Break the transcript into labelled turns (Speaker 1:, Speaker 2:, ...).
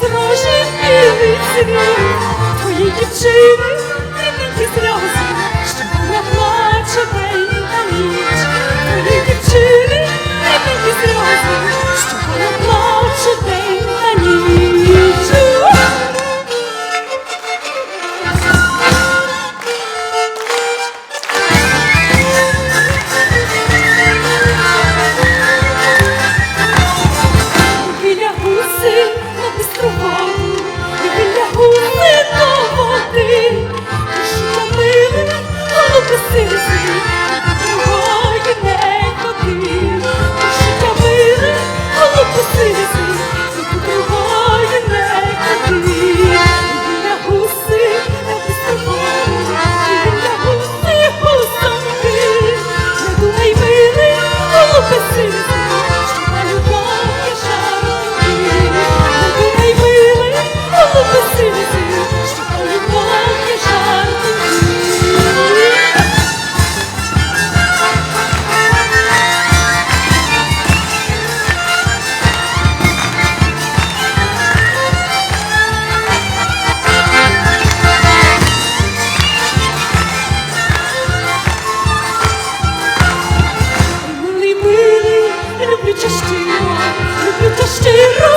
Speaker 1: з наших білих сніг, твої дівчини. щиро, люблю та щиро.